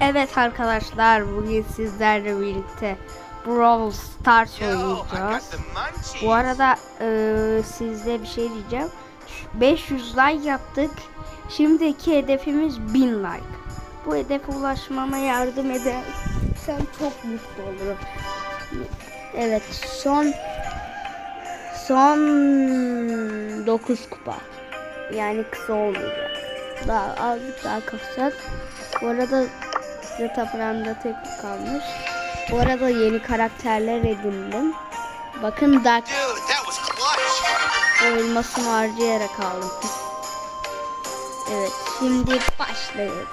Evet arkadaşlar bugün sizlerle birlikte Brawl Stars oynayacağız. Bu arada eee size bir şey diyeceğim. 500 like yaptık. Şimdiki hedefimiz 1000 like. Bu hedefe ulaşmama yardım edersen çok mutlu olurum. Evet son son 9 kupa. Yani kısa olmayacak. Daha azıcık daha kasacağız. Bu arada Zeta Prime'da tek kalmış. Bu arada yeni karakterler edindim. Bakın Dark o elmasımı harcayarak aldım. Evet şimdi başlayalım.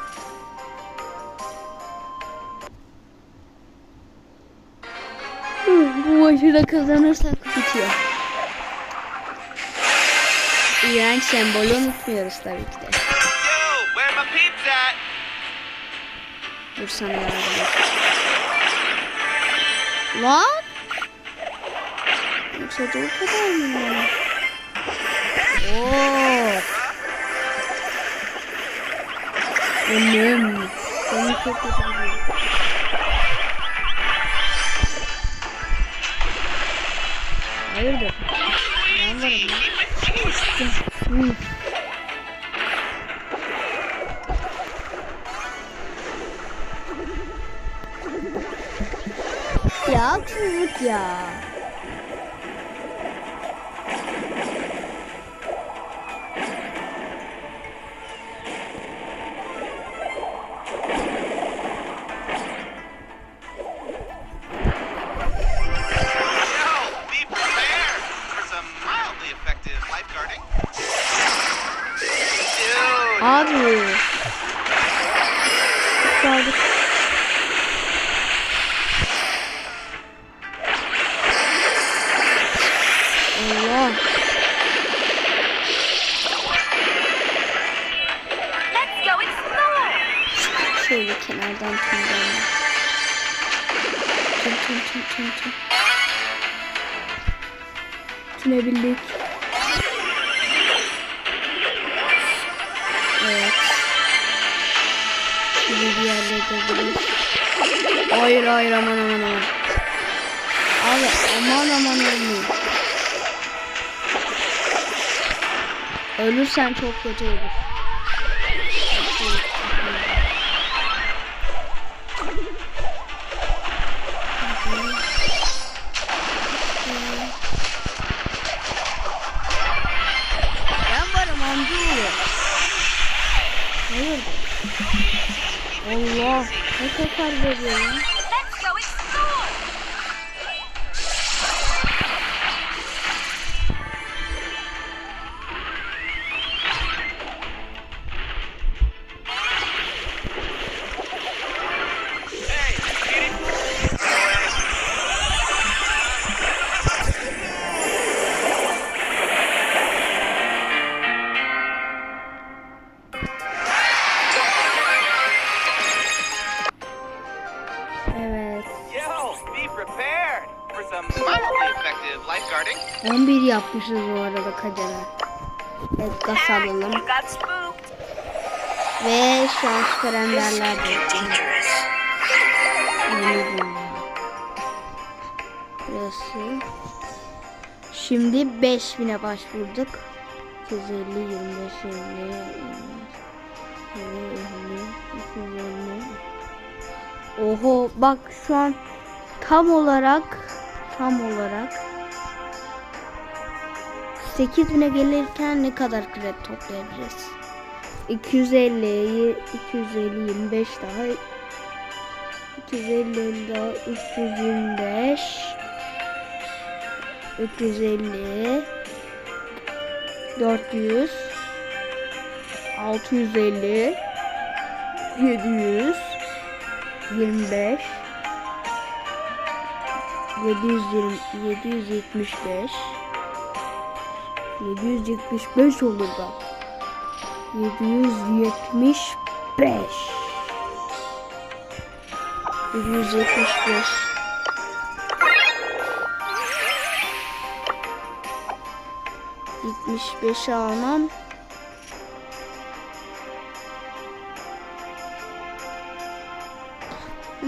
Bu maçı da kazanırsak bitiyor. İğrenç sembolü unutmuyoruz tabii ki de. Dur yardım et. Lan! Yoksa da o kadar mı? Oo. Annem. Seni çok kötü. Hayırdır? Ben varım lan. Hı. Tüm tüm tüm tüm. Tünebildik. Evet. Şimdi bir gidebiliriz. Hayır hayır aman aman aman. Abi aman aman ölmeyin. Ölürsen çok kötü olur. Allah. Ne kadar veriyor lan? 11 yapmışız bu arada kadere. Evet gaz alalım. Ve şu an süper enderler. Burası. Şimdi 5000'e başvurduk. 250, 25, 50, 50, 250. Oho bak şu an tam olarak tam olarak 8000'e gelirken ne kadar kredi toplayabiliriz? 250, 250, 25 daha 250 daha 325 350 400 650 700 25 720 775 775 olur da 775 775 75 almam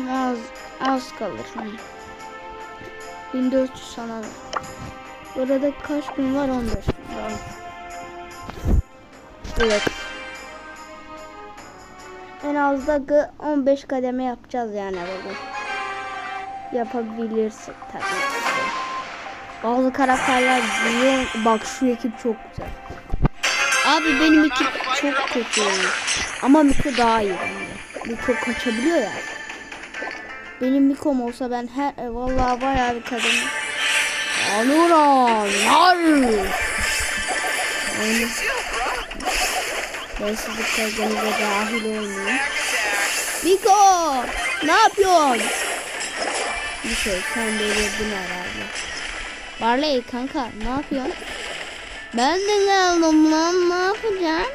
Az, az kalır. Hı. 1400 sana. Burada kaç gün var? 15 gün. Evet. En az da gı- 15 kademe yapacağız yani bugün. Yapabilirsek tabii. Bazı karakterler biliyor. Bak şu ekip çok güzel. Abi benim ekip çok kötü. Ama Miko daha iyi bence. Miko kaçabiliyor ya. Benim Miko'm olsa ben her e, vallahi bayağı bir kadın. Anuran. Har. Yani ben sizin kavganıza dahil olmayayım. Miko! Ne yapıyorsun? Miko sen delirdin herhalde. Barley kanka ne yapıyorsun? Ben de geldim lan ne yapacağım?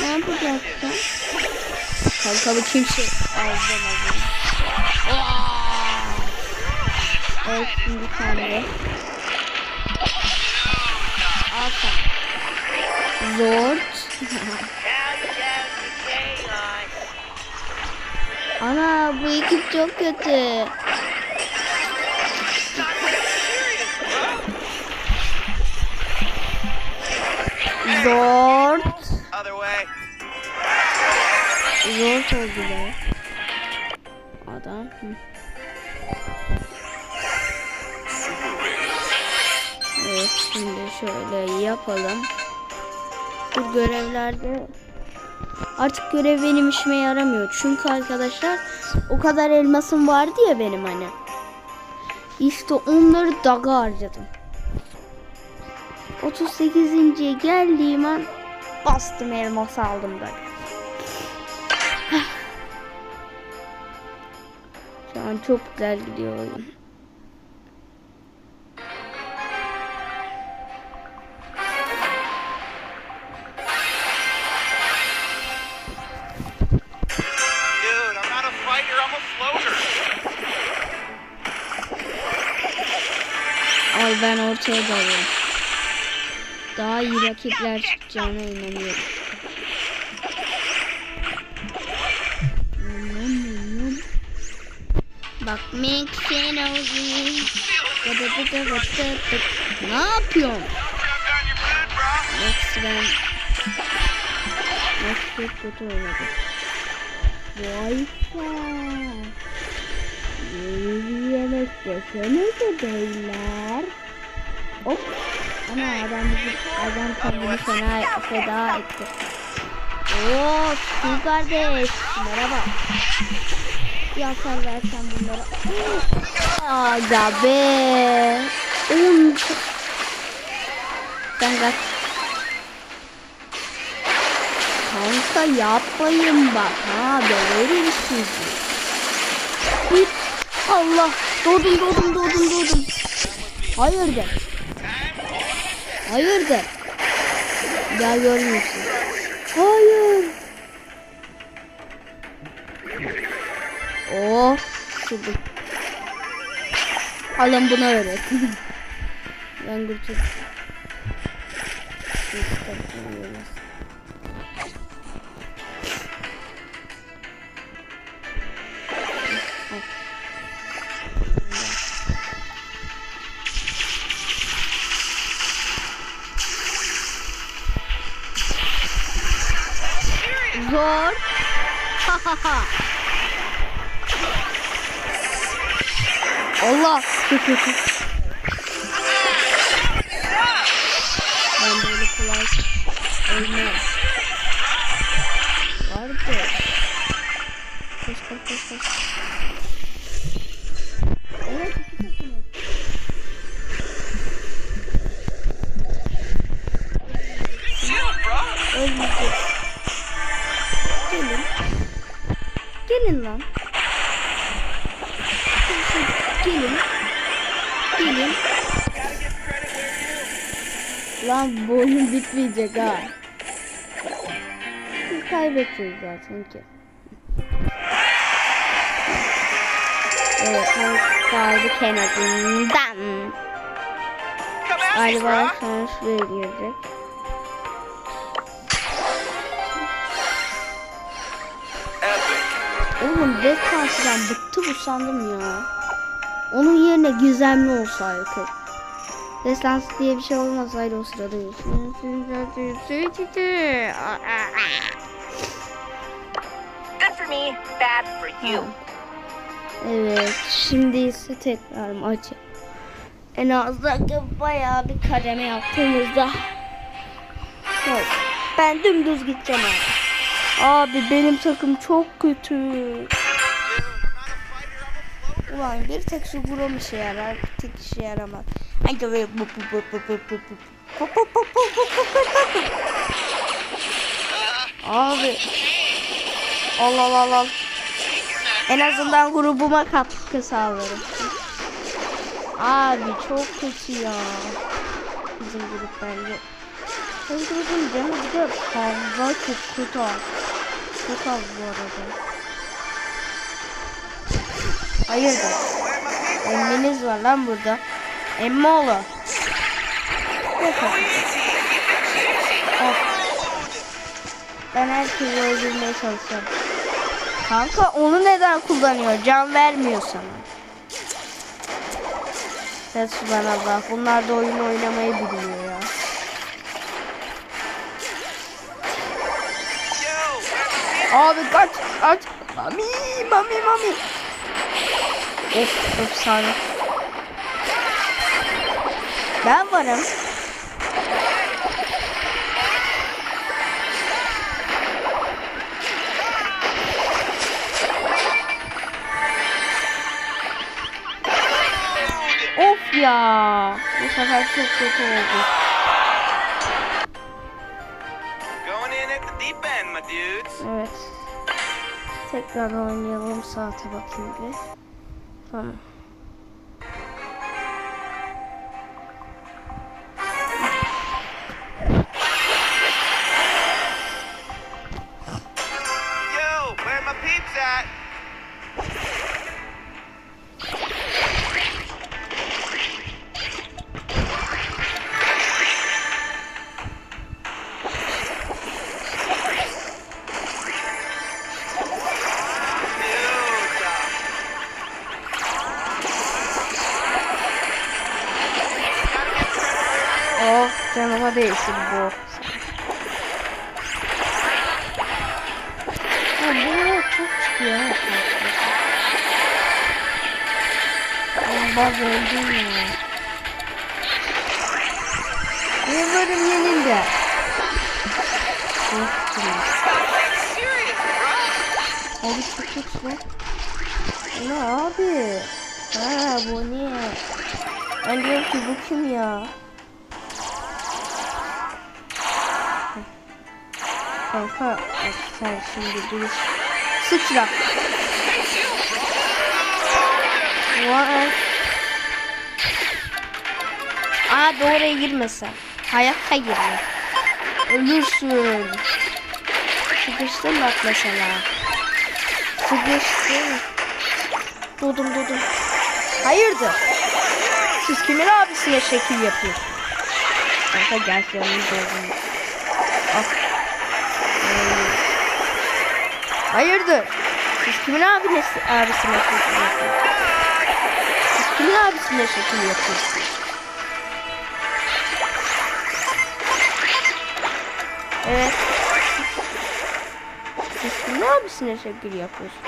Ne yapacaksın? Kanka bu kimse ağzına Evet şimdi sen de. Zort. Ana bu ekip çok kötü. Way. Zort oldu be. Adam. Evet şimdi şöyle yapalım. Bu görevlerde artık görev benim işime yaramıyor. Çünkü arkadaşlar o kadar elmasım vardı ya benim hani. İşte onları daga harcadım. 38. geldiğim an bastım elması aldım da. Şu an çok güzel gidiyor oyun. Ben ortaya dalıyorum. Daha iyi rakipler çıkacağına inanıyorum. Bak McKenzie. Ne yapıyorsun? Max ben Max çok kötü oynadı. Be. Yeni yemek desenize beyler. Hop. Ana adam adam kendini fena feda etti. Oo, Stu kardeş. Merhaba. Ya sen versen bunlara. Aga be. Oğlum. Sen kaç. Kanka yapmayın bak ha döverim sizi. Allah doğdum doğdum doğdum doğdum. Hayırdır? Hayırdır? Ya görmüyorsun. Hayır. Oh şurada. Alın bunu öğret. ben kurtuldum. Allah. ben böyle kolay ölmem. Lan bu oyun bitmeyecek ha. Biz kaybedeceğiz zaten ki. Evet, kaldı me, Galiba sonra şuraya girecek. Oğlum Death Punch'dan bıktım usandım ya. Onun yerine gizemli olsaydı. Destans diye bir şey olmasaydı o sırada. Good for me, bad for you. Evet, şimdi ise tekrar maçı. En azından bayağı bir kademe yaptığımızda Yok, ben dümdüz gideceğim abi. Abi benim takım çok kötü. Ulan bir tek şu Grom işe yarar, bir tek işe yaramaz. Hadi buraya. Abi. Al al al al. En azından grubuma katkı sağlarım. Abi çok kötü ya. Bizim grup bence. Bizim grubun canı bir de fazla çok kötü. Çok az bu arada. Hayırdır? Emminiz var lan burada. Emmoğlu. Ben herkesi öldürmeye çalışıyorum. Kanka onu neden kullanıyor? Can vermiyor sana. Resulallah. Bunlar da oyun oynamayı bilmiyor ya. Abi kaç kaç. Mami mami mami. Of efsane. Ben varım. Of ya. Bu sefer çok kötü oldu. Evet. Tekrar oynayalım saate bakayım bir. Tamam. Oh canıma değsin bu. Ya bu çok çıkıyor baz öldüm ya. Bir bölüm yenildi. Bro. Abi çok güçlü. Ne abi? Ha bu ne? Ben diyorum ki bu kim ya? Kanka sen şimdi dur. Sıçra. Vay. Aa doğruya girmesen. Hayatta girme. Ölürsün. Sıkıştın bak mesela. Sıkıştın. Dodum dodum. Hayırdır? Siz kimin abisine şekil yapıyorsunuz? Kanka gel yanımda oldum. Al. Hayırdır? Siz kimin abine, abisine şekil yapıyorsunuz? Siz kimin abisine şekil yapıyorsunuz? Evet. Siz kimin abisine şekil yapıyorsunuz?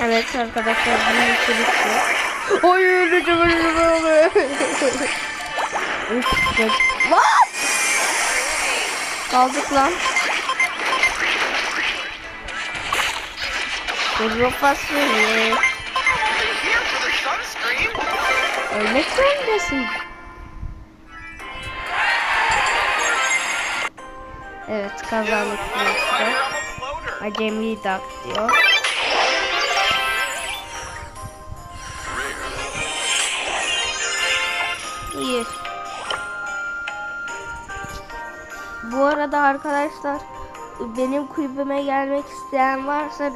Evet arkadaşlar bunun için bitti. Oy öleceğim öleceğim öleceğim. What? Kaldık lan. Kuru fasulye. Ölmek zorundasın. Evet kazalık burası. Acemi dak diyor. İyi. Bu arada arkadaşlar benim kulübüme gelmek isteyen varsa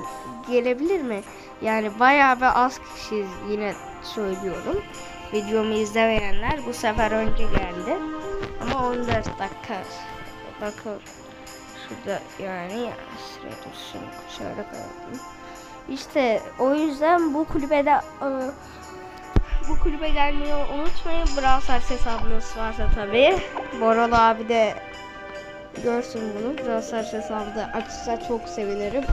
gelebilir mi? Yani bayağı bir az kişiyiz yine söylüyorum. Videomu izlemeyenler bu sefer önce geldi. Ama 14 dakika. Bakın Şurada yani şöyle koyalım. İşte o yüzden bu kulübede e, bu kulübe gelmeyi unutmayın. Brawl Stars hesabınız varsa tabii. Boral abi de görsün bunu. Brawl Stars hesabı da açsa çok sevinirim.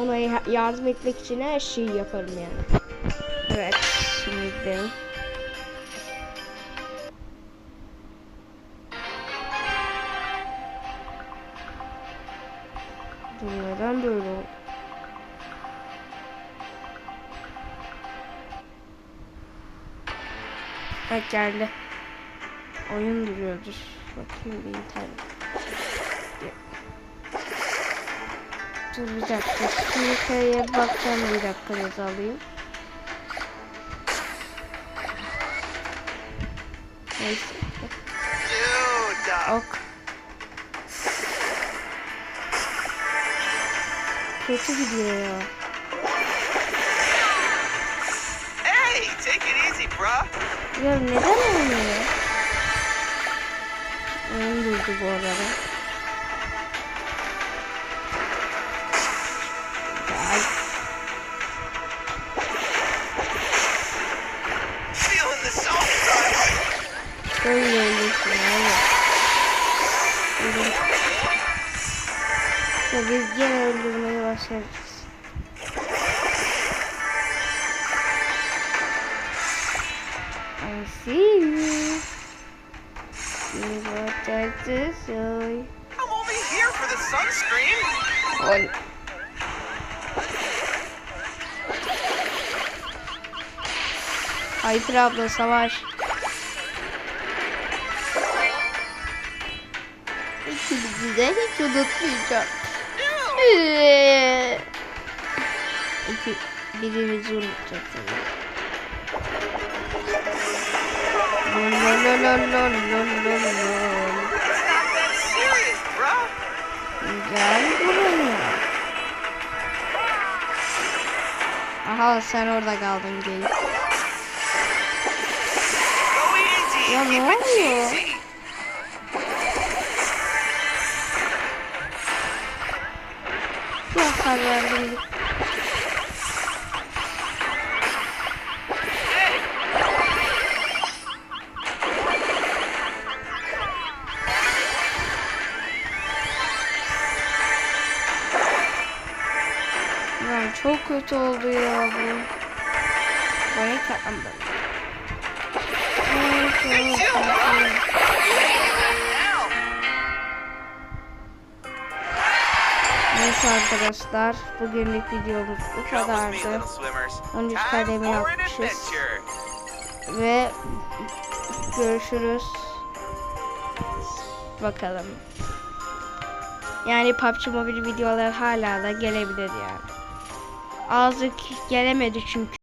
Ona ya- yardım etmek için her şeyi yaparım yani. Evet şimdi. Dur neden böyle? Evet geldi. Oyun duruyordur. Bakayım bir internet. Dur bir dakika. Şu yukarıya bakacağım bir dakika göz alayım. Neyse. Ok. Kötü gidiyor ya. hey, take it easy, bruh. Ya neden olmuyor? Oyun durdu bu arada. Başlarız. I see you. See what I do, so I'm only here for the sunscreen. Ol. Hyper abla savaş. İkimizi de hiç unutmayacağım. Ee, İki, birimizi unutacak tabii. Lol. Gel buraya. Aha sen orada kaldın geyik. Ya ne oluyor? Hasar verdim. Lan çok kötü oldu ya bu. Bana katlandı. Now. Arkadaşlar bugünlük videomuz bu kadardı. little swimmers. 13 Time kademe for an yapmışız. Ve görüşürüz. Bakalım. Yani PUBG Mobile videolar hala da gelebilir yani. Azıcık gelemedi çünkü.